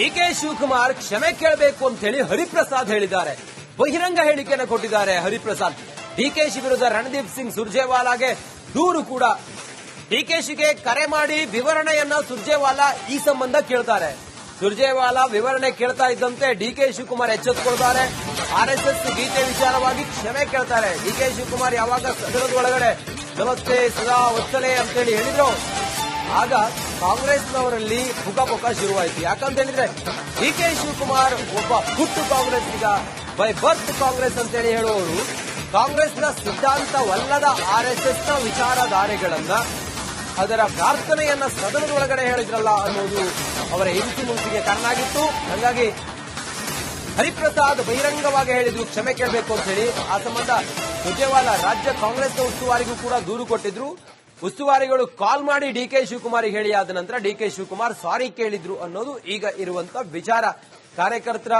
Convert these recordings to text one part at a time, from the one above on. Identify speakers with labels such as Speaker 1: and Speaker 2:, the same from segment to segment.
Speaker 1: D K Shivakumar ಕ್ಷಮೆ ಕೇಳಬೇಕು ಅಂತ ಹೇಳಿ ಹರಿಪ್ರಸಾದ್ ಹೇಳಿದ್ದಾರೆ. ಬಹಿರಂಗ ಹೇಳಿಕೆಯನ್ನು ಕೊಟ್ಟಿದ್ದಾರೆ ಹರಿಪ್ರಸಾದ್. ಡಿಕೆಶಿ ವಿರುದ್ಧ ರಣದೀಪ್ ಸಿಂಗ್ ಸುರ್ಜೇವಾಲಾಗೆ ದೂರು ಕೂಡ. ಡಿಕೆಶಿಗೆ ಕರೆ ಮಾಡಿ ವಿವರಣೆಯನ್ನ ಸುರ್ಜೇವಾಲಾ ಈ ಸಂಬಂಧ ಕೇಳ್ತಾರೆ. ಸುರ್ಜೇವಾಲಾ ವಿವರಣೆ ಕೇಳ್ತಾ ಇದ್ದಂತೆ ಡಿಕೆ ಶಿವಕುಮಾರ್ ಎಚ್ಚೆತ್ತುಕೊಳ್ತಾರೆ ಆರ್ಎಸ್ಎಸ್ ಗೀತೆ ವಿಚಾರವಾಗಿ ಕ್ಷಮೆ ಕೇಳ್ತಾರೆ. ಡಿಕೆ ಶಿವಕುಮಾರ್ ಯಾವಾಗ ಸದನದ ಒಳಗಡೆ. ನಮಸ್ತೆ, ಸದಾ ಒತ್ತಲೆ ಅಂತೇಳಿ ಹೇಳಿದ್ರು. ಆಗ ಕಾಂಗ್ರೆಸ್ನವರಲ್ಲಿ ಪುಕ ಶುರುವಾಯಿತು. ಯಾಕಂತ ಹೇಳಿದ್ರೆ ಡಿ ಕೆ ಶಿವಕುಮಾರ್ ಒಬ್ಬ ಹುಟ್ಟು ಕಾಂಗ್ರೆಸ್ಸಿಗ ಬೈ ಬರ್ತ್ ಕಾಂಗ್ರೆಸ್ ಅಂತೇಳಿ ಹೇಳುವವರು, ಕಾಂಗ್ರೆಸ್ನ ಸಿದ್ಧಾಂತವಲ್ಲದ ಆರ್ಎಸ್ಎಸ್ನ ವಿಚಾರಧಾರೆಗಳನ್ನ ಅದರ ಪ್ರಾರ್ಥನೆಯನ್ನ ಸದನದ ಒಳಗಡೆ ಹೇಳಿದ್ರಲ್ಲ ಅನ್ನೋದು ಅವರ ಹಿಂಸಿ ಮುಂಚಿಗೆ ಕಾರಣ ಆಗಿತ್ತು ಹಾಗಾಗಿ ಹರಿಪ್ರಸಾದ್ ಬಹಿರಂಗವಾಗಿ ಹೇಳಿದ್ರು, ಕ್ಷಮೆ ಕೇಳಬೇಕು ಅಂತ ಹೇಳಿ ಆ ಸಂಬಂಧ ಸುರ್ಜೇವಾಲಾ ರಾಜ್ಯ ಕಾಂಗ್ರೆಸ್ನ ಉಸ್ತುವಾರಿಗೂ ಕೂಡ ದೂರು ಕೊಟ್ಟಿದ್ರು. ಉಸ್ತುವಾರಿಗಳು ಕಾಲ್ ಮಾಡಿ ಡಿ ಕೆ ಶಿವಕುಮಾರ್ಗೆ ಹೇಳಿ ಆದ ನಂತರ ಡಿ ಕೆ ಶಿವಕುಮಾರ್ ಸಾರಿ ಕೇಳಿದ್ರು ಅನ್ನೋದು ಈಗ ಇರುವಂತ ವಿಚಾರ. ಕಾರ್ಯಕರ್ತರ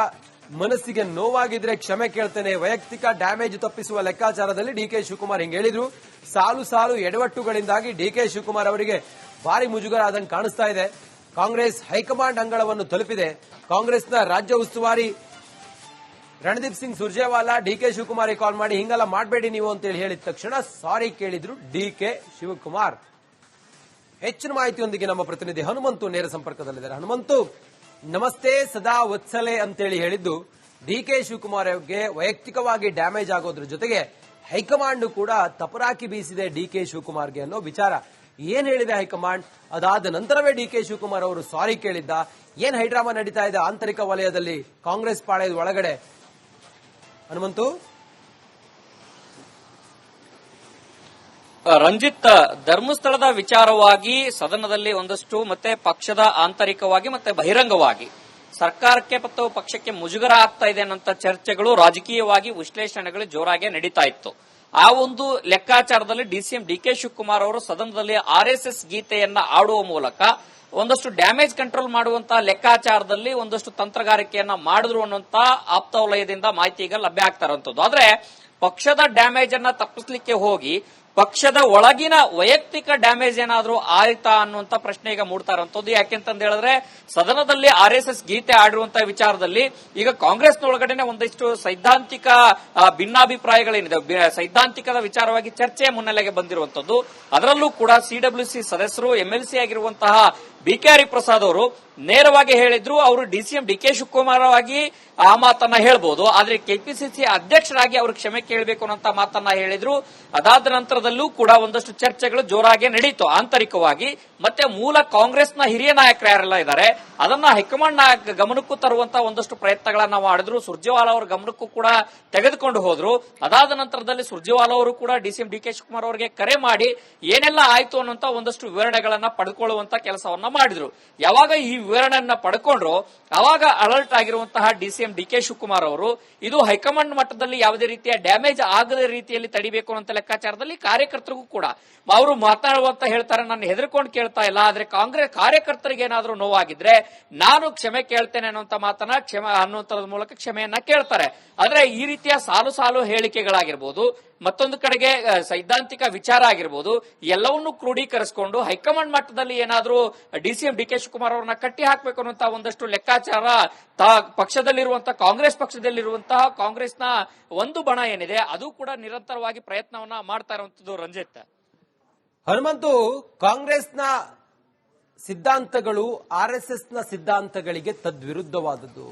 Speaker 1: ಮನಸ್ಸಿಗೆ ನೋವಾಗಿದ್ರೆ ಕ್ಷಮೆ ಕೇಳ್ತೇನೆ, ವೈಯಕ್ತಿಕ ಡ್ಯಾಮೇಜ್ ತಪ್ಪಿಸುವ ಲೆಕ್ಕಾಚಾರದಲ್ಲಿ ಡಿ ಕೆ ಶಿವಕುಮಾರ್ ಹಿಂಗೆ ಹೇಳಿದ್ರು. ಸಾಲು ಸಾಲು ಎಡವಟ್ಟುಗಳಿಂದಾಗಿ ಡಿ ಕೆ ಶಿವಕುಮಾರ್ ಅವರಿಗೆ ಭಾರಿ ಮುಜುಗರ ಆದಂಗೆ ಕಾಣಿಸ್ತಾ ಇದೆ. ಕಾಂಗ್ರೆಸ್ ಹೈಕಮಾಂಡ್ ಅಂಗಳವನ್ನು ತಲುಪಿದೆ. ಕಾಂಗ್ರೆಸ್ನ ರಾಜ್ಯ ಉಸ್ತುವಾರಿ Randeep Singh Surjewala, D K Shivakumar call ಮಾಡಿ, ಹಿಂಗೆಲ್ಲ ಮಾಡಬೇಡಿ ನೀವು ಅಂತೇಳಿ ಹೇಳಿದ ತಕ್ಷಣ ಸಾರಿ ಕೇಳಿದ್ರು ಡಿ ಕೆ ಶಿವಕುಮಾರ್. ಹೆಚ್ಚಿನ ಮಾಹಿತಿಯೊಂದಿಗೆ ನಮ್ಮ ಪ್ರತಿನಿಧಿ ಹನುಮಂತು ನೇರ ಸಂಪರ್ಕದಲ್ಲಿದ್ದಾರೆ. ಹನುಮಂತು, ನಮಸ್ತೆ, ಸದಾ ವತ್ಸಲೆ ಅಂತೇಳಿ ಹೇಳಿದ್ದು ಡಿ ಕೆ ಶಿವಕುಮಾರ್ ಅವರಿಗೆ ವೈಯಕ್ತಿಕವಾಗಿ ಡ್ಯಾಮೇಜ್ ಆಗೋದ್ರ ಜೊತೆಗೆ ಹೈಕಮಾಂಡ್ ಕೂಡ ತಪರಾಕಿ ಬೀಸಿದೆ ಡಿ ಕೆ ಶಿವಕುಮಾರ್ಗೆ ಅನ್ನೋ ವಿಚಾರ. ಏನ್ ಹೇಳಿದೆ ಹೈಕಮಾಂಡ್? ಅದಾದ ನಂತರವೇ ಡಿ ಕೆ ಶಿವಕುಮಾರ್ ಅವರು ಸಾರಿ ಕೇಳಿದ್ದ. ಏನ್ ಹೈಡ್ರಾಮಾ ನಡೀತಾ ಇದೆ ಆಂತರಿಕ ವಲಯದಲ್ಲಿ? ಕಾಂಗ್ರೆಸ್ ಪಾಳೆಯದ ಒಳಗಡೆ ಹನುಮಂತು?
Speaker 2: ರಂಜಿತ್ ಧರ್ಮಸ್ಥಳದ ವಿಚಾರವಾಗಿ ಸದನದಲ್ಲಿ ಒಂದಷ್ಟು ಮತ್ತೆ ಪಕ್ಷದ ಆಂತರಿಕವಾಗಿ ಮತ್ತೆ ಬಹಿರಂಗವಾಗಿ ಸರ್ಕಾರಕ್ಕೆ ಮತ್ತು ಪಕ್ಷಕ್ಕೆ ಮುಜುಗರ ಆಗ್ತಾ ಇದೆ ಅನ್ನೋ ಚರ್ಚೆಗಳು ರಾಜಕೀಯವಾಗಿ ವಿಶ್ಲೇಷಣೆಗಳು ಜೋರಾಗಿ ನಡೀತಾ ಇತ್ತು. ಆ ಒಂದು ಲೆಕ್ಕಾಚಾರದಲ್ಲಿ ಡಿಸಿಎಂ ಡಿ ಕೆ ಶಿವಕುಮಾರ್ ಅವರು ಸದನದಲ್ಲಿ ಆರ್ ಎಸ್ ಎಸ್ ಗೀತೆಯನ್ನ ಆಡುವ ಮೂಲಕ ಒಂದಷ್ಟು ಡ್ಯಾಮೇಜ್ ಕಂಟ್ರೋಲ್ ಮಾಡುವಂತಹ ಲೆಕ್ಕಾಚಾರದಲ್ಲಿ ಒಂದಷ್ಟು ತಂತ್ರಗಾರಿಕೆಯನ್ನ ಮಾಡಿದ್ರು ಅನ್ನುವಂತ ಆಪ್ತ ವಲಯದಿಂದ ಮಾಹಿತಿ ಈಗ ಲಭ್ಯ ಆಗ್ತಾ ಇರುವಂತದ್ದು ಆದ್ರೆ ಪಕ್ಷದ ಡ್ಯಾಮೇಜ್ ಅನ್ನ ತಪ್ಪಿಸಲಿಕ್ಕೆ ಹೋಗಿ ಪಕ್ಷದ ಒಳಗಿನ ವೈಯಕ್ತಿಕ ಡ್ಯಾಮೇಜ್ ಏನಾದರೂ ಆಯ್ತಾ ಅನ್ನುವಂತ ಪ್ರಶ್ನೆ ಈಗ ಮೂಡ್ತಾ ಇರುವಂತದ್ದು ಯಾಕೆಂತಂದ ಹೇಳಿದ್ರೆ, ಸದನದಲ್ಲಿ ಆರ್ ಎಸ್ ಎಸ್ ಗೀತೆ ಆಡಿರುವಂತಹ ವಿಚಾರದಲ್ಲಿ ಈಗ ಕಾಂಗ್ರೆಸ್ ಒಳಗಡೆನೆ ಒಂದಿಷ್ಟು ಸೈದ್ಧಾಂತಿಕ ಭಿನ್ನಾಭಿಪ್ರಾಯಗಳೇನಿದೆ. ಸೈದ್ಧಾಂತಿಕದ ವಿಚಾರವಾಗಿ ಚರ್ಚೆ ಮುನ್ನೆಲೆಗೆ ಬಂದಿರುವಂತದ್ದು. ಅದರಲ್ಲೂ ಕೂಡ ಸಿಡಬ್ಲ್ಯೂಸಿ ಸದಸ್ಯರು ಎಂಎಲ್ಸಿ ಆಗಿರುವಂತಹ ಬಿ ಕೆ ಹರಿಪ್ರಸಾದ್ ಅವರು ನೇರವಾಗಿ ಹೇಳಿದ್ರು, ಅವರು ಡಿಸಿಎಂ ಡಿ ಕೆ ಶಿವಕುಮಾರ್ ಆಗಿ ಆ ಮಾತನ್ನ ಹೇಳ್ಬೋದು. ಆದ್ರೆ ಕೆಪಿಸಿಸಿ ಅಧ್ಯಕ್ಷರಾಗಿ ಅವರು ಕ್ಷಮೆ ಕೇಳಬೇಕು ಅನ್ನೋ ಮಾತನ್ನ ಹೇಳಿದ್ರು. ಅದಾದ ನಂತರದಲ್ಲೂ ಕೂಡ ಒಂದಷ್ಟು ಚರ್ಚೆಗಳು ಜೋರಾಗಿ ನಡೀತು. ಆಂತರಿಕವಾಗಿ ಮತ್ತೆ ಮೂಲ ಕಾಂಗ್ರೆಸ್ನ ಹಿರಿಯ ನಾಯಕರು ಯಾರೆಲ್ಲ ಇದ್ದಾರೆ, ಅದನ್ನ ಹೈಕಮಾಂಡ್ ಗಮನಕ್ಕೂ ತರುವಂತ ಒಂದಷ್ಟು ಪ್ರಯತ್ನಗಳನ್ನ ಮಾಡಿದ್ರು ಸುರ್ಜೇವಾಲಾ ಅವರ ಗಮನಕ್ಕೂ ಕೂಡ ತೆಗೆದುಕೊಂಡು ಹೋದ್ರು. ಅದಾದ ನಂತರದಲ್ಲಿ ಸುರ್ಜೇವಾಲಾ ಅವರು ಕೂಡ ಡಿಸಿಎಂ ಡಿ ಕೆ ಶಿವಕುಮಾರ್ ಅವರಿಗೆ ಕರೆ ಮಾಡಿ, ಏನೆಲ್ಲ ಆಯ್ತು ಅನ್ನುವಂತ ಒಂದಷ್ಟು ವಿವರಣೆಗಳನ್ನ ಪಡೆದುಕೊಳ್ಳುವಂತ ಕೆಲಸವನ್ನ ಮಾಡಿದ್ರು. ಯಾವಾಗ ಈ ವಿವರಣೆಯನ್ನ ಪಡ್ಕೊಂಡ್ರು, ಅವಾಗ ಅಲರ್ಟ್ ಆಗಿರುವಂತಹ ಡಿಸಿಎಂ ಡಿ ಕೆ ಶಿವಕುಮಾರ್ ಅವರು, ಇದು ಹೈಕಮಾಂಡ್ ಮಟ್ಟದಲ್ಲಿ ಯಾವುದೇ ರೀತಿಯ ಡ್ಯಾಮೇಜ್ ಆಗದ ರೀತಿಯಲ್ಲಿ ತಡಿಬೇಕು ಅಂತ ಲೆಕ್ಕಾಚಾರದಲ್ಲಿ ಕಾರ್ಯಕರ್ತರಿಗೂ ಕೂಡ. ಅವರು ಮಾತನಾಡುವಂತ ಹೇಳ್ತಾರೆ ನಾನು ಹೆದರ್ಕೊಂಡು ಕೇಳ್ತಾ ಇಲ್ಲ. ಆದ್ರೆ ಕಾಂಗ್ರೆಸ್ ಕಾರ್ಯಕರ್ತರಿಗೆ ಏನಾದ್ರೂ ನೋವಾಗಿದ್ರೆ ನಾನು ಕ್ಷಮೆ ಕೇಳ್ತೇನೆ ಅನ್ನುವಂತ ಮಾತನ್ನ ಕ್ಷಮೆ ಅನ್ನುವಂಥದ್ರ ಮೂಲಕ ಕ್ಷಮೆಯನ್ನ ಕೇಳ್ತಾರೆ. ಆದ್ರೆ ಈ ರೀತಿಯ ಸಾಲು ಸಾಲು ಹೇಳಿಕೆಗಳಾಗಿರ್ಬೋದು ಮತ್ತೊಂದು ಕಡೆಗೆ ಸೈದ್ಧಾಂತಿಕ ವಿಚಾರ ಆಗಿರ್ಬೋದು, ಎಲ್ಲವನ್ನೂ ಕ್ರೋಢೀಕರಿಸಿಕೊಂಡು ಹೈಕಮಾಂಡ್ ಮಟ್ಟದಲ್ಲಿ ಏನಾದರೂ D C M D K Shivakumar ಅವರನ್ನ ಕಟ್ಟಿ ಹಾಕಬೇಕು ಅನ್ನುವಂತಹ ಒಂದಷ್ಟು ಲೆಕ್ಕಾಚಾರ ತಾ- ಪಕ್ಷದಲ್ಲಿರುವಂತಹ ಕಾಂಗ್ರೆಸ್ ಪಕ್ಷದಲ್ಲಿರುವಂತಹ ಕಾಂಗ್ರೆಸ್ನ ಒಂದು ಬಣ ಏನಿದೆ, ಅದು ಕೂಡ ನಿರಂತರವಾಗಿ ಪ್ರಯತ್ನವನ್ನ ಮಾಡ್ತಾ ಇರುವಂತದ್ದು ರಂಜಿತ್.
Speaker 1: ಹನುಮಂತು, ಕಾಂಗ್ರೆಸ್ನ ಸಿದ್ಧಾಂತಗಳು ಆರ್ಎಸ್ಎಸ್ನ ಸಿದ್ಧಾಂತಗಳಿಗೆ ತದ್ವಿರುದ್ಧವಾದದ್ದು.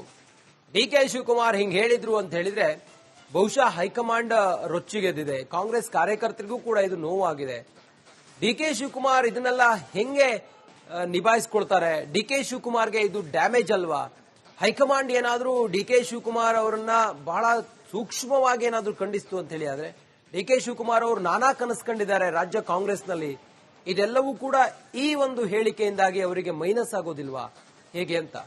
Speaker 1: ಡಿ ಕೆ ಶಿವಕುಮಾರ್ ಹಿಂಗ್ ಹೇಳಿದ್ರು ಅಂತ ಹೇಳಿದ್ರೆ ಬಹುಶಃ ಹೈಕಮಾಂಡ್ ರೊಚ್ಚಿಗೆದ್ದಿದೆ ಕಾಂಗ್ರೆಸ್ ಕಾರ್ಯಕರ್ತರಿಗೂ ಕೂಡ ಇದು ನೋವಾಗಿದೆ. ಡಿ ಕೆ ಶಿವಕುಮಾರ್ ಇದನ್ನೆಲ್ಲ ಹೆಂಗೆ ನಿಭಾಯಿಸ್ಕೊಳ್ತಾರೆ? ಡಿ ಕೆ ಶಿವಕುಮಾರ್ಗೆ ಇದು ಡ್ಯಾಮೇಜ್ ಅಲ್ವಾ? ಹೈಕಮಾಂಡ್ ಏನಾದರೂ ಡಿ ಕೆ ಶಿವಕುಮಾರ್ ಅವರನ್ನ ಬಹಳ ಸೂಕ್ಷ್ಮವಾಗಿ ಏನಾದರೂ ಖಂಡಿಸ್ತು ಅಂತ ಹೇಳಿ ಆದ್ರೆ, ಡಿ ಕೆ ಶಿವಕುಮಾರ್ ಅವರು ನಾನಾ ಕನಸ್ಕೊಂಡಿದ್ದಾರೆ ರಾಜ್ಯ ಕಾಂಗ್ರೆಸ್ನಲ್ಲಿ. ಇದೆಲ್ಲವೂ ಕೂಡ ಈ ಒಂದು ಹೇಳಿಕೆಯಿಂದಾಗಿ ಅವರಿಗೆ ಮೈನಸ್ ಆಗೋದಿಲ್ವಾ? ಹೇಗೆ ಅಂತ?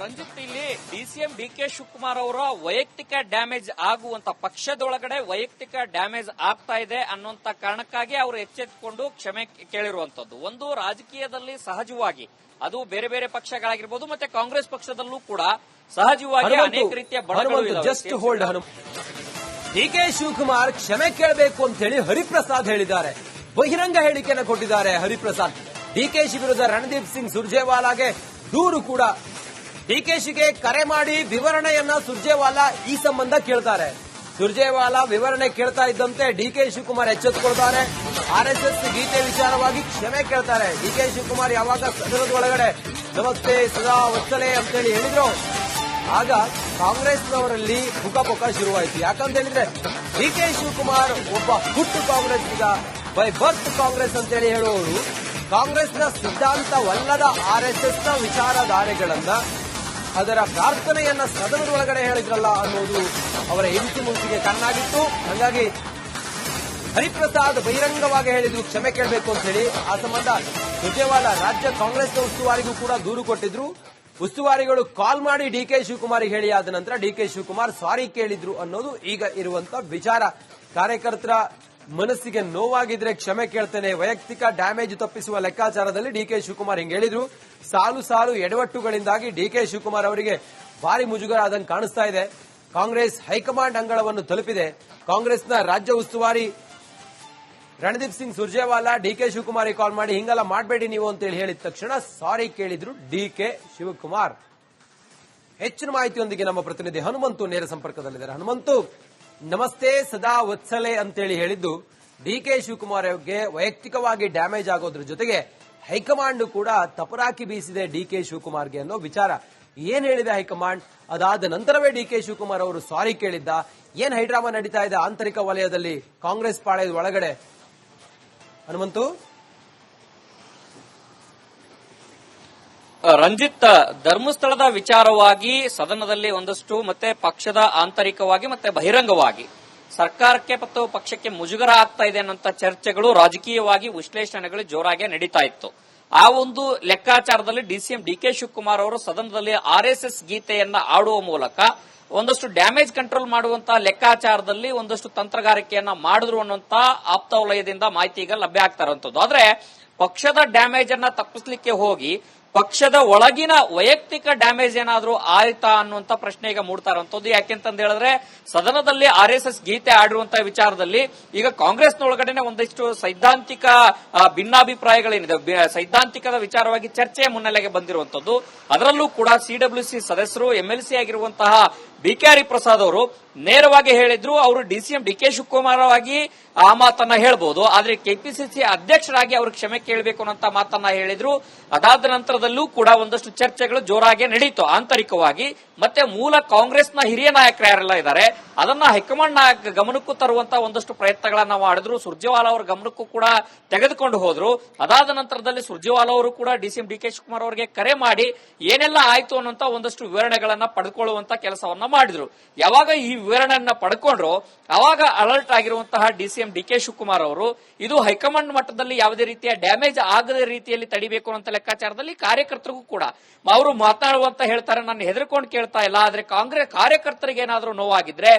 Speaker 2: ರಂಜಿತ್ ಇಲ್ಲಿ ಡಿಸಿಎಂ ಡಿ ಕೆ ಶಿವಕುಮಾರ್ ಅವರ ವೈಯಕ್ತಿಕ ಡ್ಯಾಮೇಜ್ ಆಗುವಂತ ಪಕ್ಷದೊಳಗಡೆ ವೈಯಕ್ತಿಕ ಡ್ಯಾಮೇಜ್ ಆಗ್ತಾ ಇದೆ ಅನ್ನುವಂತ ಕಾರಣಕ್ಕಾಗಿ ಅವರು ಎಚ್ಚೆತ್ತುಕೊಂಡು ಕ್ಷಮೆ ಕೇಳಿರುವಂತದ್ದು. ಒಂದು ರಾಜಕೀಯದಲ್ಲಿ ಸಹಜವಾಗಿ ಅದು ಬೇರೆ ಬೇರೆ ಪಕ್ಷಗಳಾಗಿರ್ಬೋದು ಮತ್ತೆ ಕಾಂಗ್ರೆಸ್ ಪಕ್ಷದಲ್ಲೂ ಕೂಡ ಸಹಜವಾಗಿ ಅನೇಕ ರೀತಿಯ.
Speaker 1: Just hold D K Shivakumar ಕ್ಷಮೆ ಕೇಳಬೇಕು ಅಂತ ಹೇಳಿ ಹರಿಪ್ರಸಾದ್ ಹೇಳಿದ್ದಾರೆ. ಬಹಿರಂಗ ಹೇಳಿಕೆಯನ್ನು ಕೊಟ್ಟಿದ್ದಾರೆ ಹರಿಪ್ರಸಾದ್. ಡಿಕೆಶಿ ವಿರುದ್ಧ ರಣದೀಪ್ ಸಿಂಗ್ ಸುರ್ಜೇವಾಲಾಗೆ ದೂರು ಕೂಡ ಡಿಕೆಶಿಗೆ ಕರೆ ಮಾಡಿ ವಿವರಣೆಯನ್ನ ಸುರ್ಜೇವಾಲಾ ಈ ಸಂಬಂಧ ಕೇಳ್ತಾರೆ. ಸುರ್ಜೇವಾಲಾ ವಿವರಣೆ ಕೇಳ್ತಾ ಇದ್ದಂತೆ ಡಿಕೆ ಶಿವಕುಮಾರ್ ಎಚ್ಚೆತ್ತುಕೊಳ್ತಾರೆ. ಆರ್ಎಸ್ಎಸ್ ಗೀತೆ ವಿಚಾರವಾಗಿ ಕ್ಷಮೆ ಕೇಳ್ತಾರೆ. ಡಿಕೆ ಶಿವಕುಮಾರ್ ಯಾವಾಗ ಸದನದ ಒಳಗಡೆ? ನಮಸ್ತೆ, ಸದಾ ಒತ್ತಲೆ ಅಂತೇಳಿ ಹೇಳಿದ್ರು. ಆಗ ಕಾಂಗ್ರೆಸ್ನವರಲ್ಲಿ ಮುಖಪುಖ ಶುರುವಾಯಿತು. ಯಾಕಂತ ಹೇಳಿದ್ರೆ ಡಿ ಕೆ ಶಿವಕುಮಾರ್ ಒಬ್ಬ ಹುಟ್ಟು ಕಾಂಗ್ರೆಸ್ಸಿಗ ಬೈ ಬರ್ತ್ ಕಾಂಗ್ರೆಸ್ ಅಂತೇಳಿ ಹೇಳುವವರು. ಕಾಂಗ್ರೆಸ್ನ ಸಿದ್ಧಾಂತವಲ್ಲದ ಆರ್ಎಸ್ಎಸ್ನ ವಿಚಾರಧಾರೆಗಳನ್ನ ಅದರ ಪ್ರಾರ್ಥನೆಯನ್ನ ಸದನದೊಳಗಡೆ ಹೇಳಿದ್ರಲ್ಲ ಅನ್ನೋದು ಅವರ ಎಂಟು ಮುಂಚಿಗೆ ಕಣ್ಣಾಗಿತ್ತು. ಹಾಗಾಗಿ ಹರಿಪ್ರಸಾದ್ ಬಹಿರಂಗವಾಗಿ ಹೇಳಿದ್ರು, ಕ್ಷಮೆ ಕೇಳಬೇಕು ಅಂತ ಹೇಳಿ. ಆ ಸಂಬಂಧ ಸುರ್ಜೇವಾಲಾ ರಾಜ್ಯ ಕಾಂಗ್ರೆಸ್ನ ಉಸ್ತುವಾರಿಗೂ ಕೂಡ ದೂರು ಕೊಟ್ಟಿದ್ರು. ಉಸ್ತುವಾರಿಗಳು ಕಾಲ್ ಮಾಡಿ ಡಿ ಕೆ ಶಿವಕುಮಾರ್ ಹೇಳಿ ಆದ ನಂತರ ಡಿ ಕೆ ಶಿವಕುಮಾರ್ ಸಾರಿ ಕೇಳಿದ್ರು ಅನ್ನೋದು ಈಗ ಇರುವಂತ ವಿಚಾರ. ಕಾರ್ಯಕರ್ತರ ಮನಸ್ಸಿಗೆ ನೋವಾಗಿದ್ರೆ ಕ್ಷಮೆ ಕೇಳ್ತೇನೆ. ವೈಯಕ್ತಿಕ ಡ್ಯಾಮೇಜ್ ತಪ್ಪಿಸುವ ಲೆಕ್ಕಾಚಾರದಲ್ಲಿ ಡಿ ಕೆ ಶಿವಕುಮಾರ್ ಹಿಂಗೆ ಹೇಳಿದ್ರು. ಸಾಲು ಸಾಲು ಎಡವಟ್ಟುಗಳಿಂದಾಗಿ ಡಿ ಕೆ ಶಿವಕುಮಾರ್ ಅವರಿಗೆ ಭಾರಿ ಮುಜುಗರ ಆದಂಗೆ ಕಾಣಿಸ್ತಾ ಇದೆ. ಕಾಂಗ್ರೆಸ್ ಹೈಕಮಾಂಡ್ ಅಂಗಳವನ್ನು ತಲುಪಿದೆ. ಕಾಂಗ್ರೆಸ್ನ ರಾಜ್ಯ ಉಸ್ತುವಾರಿ Randeep Singh Surjewala D K Shivakumar call ಮಾಡಿ, ಹಿಂಗೆಲ್ಲ ಮಾಡಬೇಡಿ ನೀವು ಅಂತೇಳಿ ಹೇಳಿದ ತಕ್ಷಣ ಸಾರಿ ಕೇಳಿದ್ರು ಡಿ ಕೆ ಶಿವಕುಮಾರ್. ಹೆಚ್ಚಿನ ಮಾಹಿತಿಯೊಂದಿಗೆ ನಮ್ಮ ಪ್ರತಿನಿಧಿ ಹನುಮಂತು ನೇರ ಸಂಪರ್ಕದಲ್ಲಿದ್ದಾರೆ. ಹನುಮಂತು ನಮಸ್ತೆ, ಸದಾ ವತ್ಸಲೆ ಅಂತೇಳಿ ಹೇಳಿದ್ದು ಡಿ ಕೆ ಶಿವಕುಮಾರ್ ಅವರಿಗೆ ವೈಯಕ್ತಿಕವಾಗಿ ಡ್ಯಾಮೇಜ್ ಆಗೋದ್ರ ಜೊತೆಗೆ ಹೈಕಮಾಂಡ್ ಕೂಡ ತಪರಾಕಿ ಬೀಸಿದೆ ಡಿ ಕೆ ಶಿವಕುಮಾರ್ಗೆ ಅನ್ನೋ ವಿಚಾರ. ಏನ್ ಹೇಳಿದೆ ಹೈಕಮಾಂಡ್? ಅದಾದ ನಂತರವೇ ಡಿ ಕೆ ಶಿವಕುಮಾರ್ ಅವರು ಸಾರಿ ಕೇಳಿದ್ದ. ಏನ್ ಹೈಡ್ರಾಮಾ ನಡೀತಾ ಇದೆ ಆಂತರಿಕ ವಲಯದಲ್ಲಿ ಕಾಂಗ್ರೆಸ್ ಪಾಳೆಯದ ಒಳಗಡೆ? ಹನುಮಂತು?
Speaker 2: ರಂಜಿತ್ ಧರ್ಮಸ್ಥಳದ ವಿಚಾರವಾಗಿ, ಸದನದಲ್ಲಿ ಒಂದಷ್ಟು ಮತ್ತೆ ಪಕ್ಷದ ಆಂತರಿಕವಾಗಿ ಮತ್ತೆ ಬಹಿರಂಗವಾಗಿ, ಸರ್ಕಾರಕ್ಕೆ ಮತ್ತು ಪಕ್ಷಕ್ಕೆ ಮುಜುಗರ ಆಗ್ತಾ ಇದೆ ಅನ್ನೋಂಥ ಚರ್ಚೆಗಳು ರಾಜಕೀಯವಾಗಿ ವಿಶ್ಲೇಷಣೆಗಳು ಜೋರಾಗಿ ನಡೀತಾ ಇತ್ತು. ಆ ಒಂದು ಲೆಕ್ಕಾಚಾರದಲ್ಲಿ ಡಿಸಿಎಂ ಡಿ ಕೆ ಶಿವಕುಮಾರ್ ಅವರು ಸದನದಲ್ಲಿ ಆರ್ಎಸ್ಎಸ್ ಗೀತೆಯನ್ನ ಆಡುವ ಮೂಲಕ ಒಂದಷ್ಟು ಡ್ಯಾಮೇಜ್ ಕಂಟ್ರೋಲ್ ಮಾಡುವಂತಹ ಲೆಕ್ಕಾಚಾರದಲ್ಲಿ ಒಂದಷ್ಟು ತಂತ್ರಗಾರಿಕೆಯನ್ನ ಮಾಡಿದ್ರು ಅನ್ನುವಂತ ಆಪ್ತ ವಲಯದಿಂದ ಮಾಹಿತಿ ಈಗ ಲಭ್ಯ ಆಗ್ತಾ ಇರುವಂತದ್ದು ಆದ್ರೆ ಪಕ್ಷದ ಡ್ಯಾಮೇಜ್ ಅನ್ನ ತಪ್ಪಿಸ್ಲಿಕ್ಕೆ ಹೋಗಿ ಪಕ್ಷದ ಒಳಗಿನ ವೈಯಕ್ತಿಕ ಡ್ಯಾಮೇಜ್ ಏನಾದ್ರೂ ಆಯ್ತಾ ಅನ್ನುವಂತ ಪ್ರಶ್ನೆ ಈಗ ಮೂಡ್ತಾ ಇರುವಂತದ್ದು ಯಾಕೆಂತಂದ ಹೇಳಿದ್ರೆ, ಸದನದಲ್ಲಿ ಆರ್ ಎಸ್ ಎಸ್ ಗೀತೆ ಆಡಿರುವಂತಹ ವಿಚಾರದಲ್ಲಿ ಈಗ ಕಾಂಗ್ರೆಸ್ನೊಳಗಡೆನೆ ಒಂದಿಷ್ಟು ಸೈದ್ಧಾಂತಿಕ ಭಿನ್ನಾಭಿಪ್ರಾಯಗಳೇನಿದೆ. ಸೈದ್ಧಾಂತಿಕದ ವಿಚಾರವಾಗಿ ಚರ್ಚೆ ಮುನ್ನೆಲೆಗೆ ಬಂದಿರುವಂತದ್ದು ಅದರಲ್ಲೂ ಕೂಡ ಸಿಡಬ್ಲ್ಯೂಸಿ ಸದಸ್ಯರು ಎಂಎಲ್ಸಿ ಆಗಿರುವಂತಹ ಬಿ ಕೆ ಹರಿಪ್ರಸಾದ್ ಅವರು ನೇರವಾಗಿ ಹೇಳಿದ್ರು, ಅವರು ಡಿಸಿಎಂ ಡಿ ಕೆ ಶಿವಕುಮಾರ್ ಆಗಿ ಆ ಮಾತನ್ನ ಹೇಳ್ಬೋದು. ಆದ್ರೆ ಕೆಪಿಸಿಸಿ ಅಧ್ಯಕ್ಷರಾಗಿ ಅವರು ಕ್ಷಮೆ ಕೇಳಬೇಕು ಅನ್ನೋ ಮಾತನ್ನ ಹೇಳಿದ್ರು. ಅದಾದ ನಂತರದಲ್ಲೂ ಕೂಡ ಒಂದಷ್ಟು ಚರ್ಚೆಗಳು ಜೋರಾಗಿ ನಡೀತು. ಆಂತರಿಕವಾಗಿ ಮತ್ತೆ ಮೂಲ ಕಾಂಗ್ರೆಸ್ನ ಹಿರಿಯ ನಾಯಕರು ಯಾರೆಲ್ಲ ಇದ್ದಾರೆ, ಅದನ್ನ ಹೈಕಮಾಂಡ್ ಗಮನಕ್ಕೂ ತರುವಂತ ಒಂದಷ್ಟು ಪ್ರಯತ್ನಗಳನ್ನ ಮಾಡಿದ್ರು. ಸುರ್ಜೇವಾಲಾ ಅವರ ಗಮನಕ್ಕೂ ಕೂಡ ತೆಗೆದುಕೊಂಡು ಹೋದ್ರು. ಅದಾದ ನಂತರದಲ್ಲಿ ಸುರ್ಜೇವಾಲಾ ಅವರು ಕೂಡ ಡಿಸಿಎಂ ಡಿ ಕೆ ಶಿವಕುಮಾರ್ ಅವರಿಗೆ ಕರೆ ಮಾಡಿ, ಏನೆಲ್ಲ ಆಯ್ತು ಅನ್ನೋಂತ ಒಂದಷ್ಟು ವಿವರಣೆಗಳನ್ನ ಪಡೆದುಕೊಳ್ಳುವಂತ ಕೆಲಸವನ್ನ ಮಾಡಿದ್ರು. ಯಾವಾಗ ಈ ವಿವರಣೆಯನ್ನ ಪಡ್ಕೊಂಡ್ರು, ಅವಾಗ ಅಲರ್ಟ್ ಆಗಿರುವಂತಹ D C M D K Shivakumar ಅವರು, ಇದು ಹೈಕಮಾಂಡ್ ಮಟ್ಟದಲ್ಲಿ ಯಾವುದೇ ರೀತಿಯ ಡ್ಯಾಮೇಜ್ ಆಗದ ರೀತಿಯಲ್ಲಿ ತಡಿಬೇಕು ಅಂತ ಲೆಕ್ಕಾಚಾರದಲ್ಲಿ ಕಾರ್ಯಕರ್ತರಿಗೂ ಕೂಡ. ಅವರು ಮಾತನಾಡುವಂತ ಹೇಳ್ತಾರೆ, ನಾನು ಹೆದರ್ಕೊಂಡು ಕೇಳ್ತಾ ಇಲ್ಲ, ಆದ್ರೆ ಕಾಂಗ್ರೆಸ್ ಕಾರ್ಯಕರ್ತರಿಗೆ ಏನಾದರೂ ನೋವಾಗಿದ್ರೆ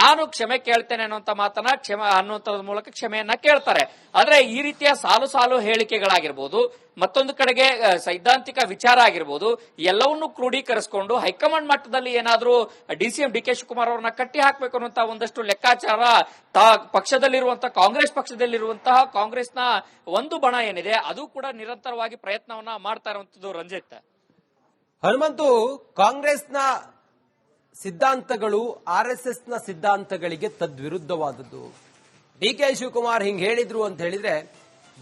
Speaker 2: ನಾನು ಕ್ಷಮೆ ಕೇಳ್ತೇನೆ ಅನ್ನುವಂತ ಮಾತನ್ನ ಕ್ಷಮೆ ಅನ್ನುವಂಥದ್ರ ಮೂಲಕ ಕ್ಷಮೆಯನ್ನ ಕೇಳ್ತಾರೆ. ಆದ್ರೆ ಈ ರೀತಿಯ ಸಾಲು ಸಾಲು ಹೇಳಿಕೆಗಳಾಗಿರ್ಬೋದು ಮತ್ತೊಂದು ಕಡೆಗೆ ಸೈದ್ಧಾಂತಿಕ ವಿಚಾರ ಆಗಿರ್ಬೋದು, ಎಲ್ಲವನ್ನೂ ಕ್ರೋಢೀಕರಿಸಿಕೊಂಡು ಹೈಕಮಾಂಡ್ ಮಟ್ಟದಲ್ಲಿ ಏನಾದ್ರೂ ಡಿಸಿಎಂ ಡಿ ಕೆ ಶಿವಕುಮಾರ್ ಅವರನ್ನ ಕಟ್ಟಿ ಹಾಕಬೇಕು ಅನ್ನುವಂತ ಒಂದಷ್ಟು ಲೆಕ್ಕಾಚಾರ ತಾ ಪಕ್ಷದಲ್ಲಿರುವಂತಹ ಕಾಂಗ್ರೆಸ್ ಪಕ್ಷದಲ್ಲಿರುವಂತಹ ಕಾಂಗ್ರೆಸ್ನ ಒಂದು ಬಣ ಏನಿದೆ, ಅದು ಕೂಡ ನಿರಂತರವಾಗಿ ಪ್ರಯತ್ನವನ್ನ ಮಾಡ್ತಾ ಇರುವಂತದ್ದು ರಂಜಿತ್.
Speaker 1: ಹನುಮಂತು, ಕಾಂಗ್ರೆಸ್ನ ಸಿದ್ಧಾಂತಗಳು ಆರ್ ಎಸ್ನ ಸಿದ್ಧಾಂತಗಳಿಗೆ ತದ್ವಿರುದ್ಧವಾದದ್ದು. ಡಿ ಕೆ ಶಿವಕುಮಾರ್ ಹಿಂಗ್ ಹೇಳಿದ್ರು ಅಂತ ಹೇಳಿದ್ರೆ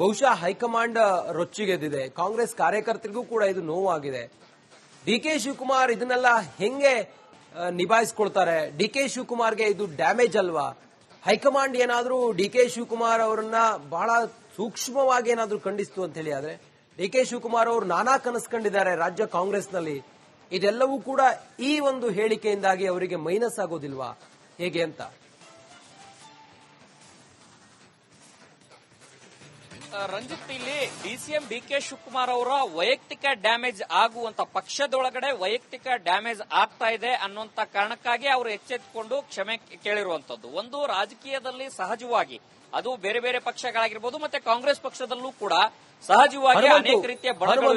Speaker 1: ಬಹುಶಃ ಹೈಕಮಾಂಡ್ ರೊಚ್ಚಿಗೆದ್ದಿದೆ ಕಾಂಗ್ರೆಸ್ ಕಾರ್ಯಕರ್ತರಿಗೂ ಕೂಡ ಇದು ನೋವಾಗಿದೆ. ಡಿ ಕೆ ಶಿವಕುಮಾರ್ ಇದನ್ನೆಲ್ಲ ಹೆಂಗೆ ನಿಭಾಯಿಸ್ಕೊಳ್ತಾರೆ? ಡಿ ಕೆ ಶಿವಕುಮಾರ್ಗೆ ಇದು ಡ್ಯಾಮೇಜ್ ಅಲ್ವಾ? ಹೈಕಮಾಂಡ್ ಏನಾದರೂ ಡಿ ಕೆ ಶಿವಕುಮಾರ್ ಅವರನ್ನ ಬಹಳ ಸೂಕ್ಷ್ಮವಾಗಿ ಏನಾದರೂ ಖಂಡಿಸ್ತು ಅಂತ ಹೇಳಿ ಆದ್ರೆ ಡಿ ಕೆ ಶಿವಕುಮಾರ್ ಅವರು ನಾನಾ ಕನಸ್ಕೊಂಡಿದ್ದಾರೆ ರಾಜ್ಯ ಕಾಂಗ್ರೆಸ್ನಲ್ಲಿ. ಇದೆಲ್ಲವೂ ಕೂಡ ಈ ಒಂದು ಹೇಳಿಕೆಯಿಂದಾಗಿ ಅವರಿಗೆ ಮೈನಸ್ ಆಗೋದಿಲ್ವಾ? ಹೇಗೆ ಅಂತ?
Speaker 2: ರಂಜಿತ್ ಇಲ್ಲಿ ಡಿಸಿಎಂ ಡಿ ಕೆ ಶಿವಕುಮಾರ್ ಅವರ ವೈಯಕ್ತಿಕ ಡ್ಯಾಮೇಜ್ ಆಗುವಂತ ಪಕ್ಷದೊಳಗಡೆ ವೈಯಕ್ತಿಕ ಡ್ಯಾಮೇಜ್ ಆಗ್ತಾ ಇದೆ ಅನ್ನುವಂತ ಕಾರಣಕ್ಕಾಗಿ ಅವರು ಎಚ್ಚೆತ್ತುಕೊಂಡು ಕ್ಷಮೆ ಕೇಳಿರುವಂತದ್ದು. ಒಂದು ರಾಜಕೀಯದಲ್ಲಿ ಸಹಜವಾಗಿ ಅದು ಬೇರೆ ಬೇರೆ ಪಕ್ಷಗಳಾಗಿರ್ಬೋದು ಮತ್ತೆ ಕಾಂಗ್ರೆಸ್ ಪಕ್ಷದಲ್ಲೂ ಕೂಡ ಸಹಜವಾಗಿ ಅನೇಕ ರೀತಿಯ ಬಣಗಳು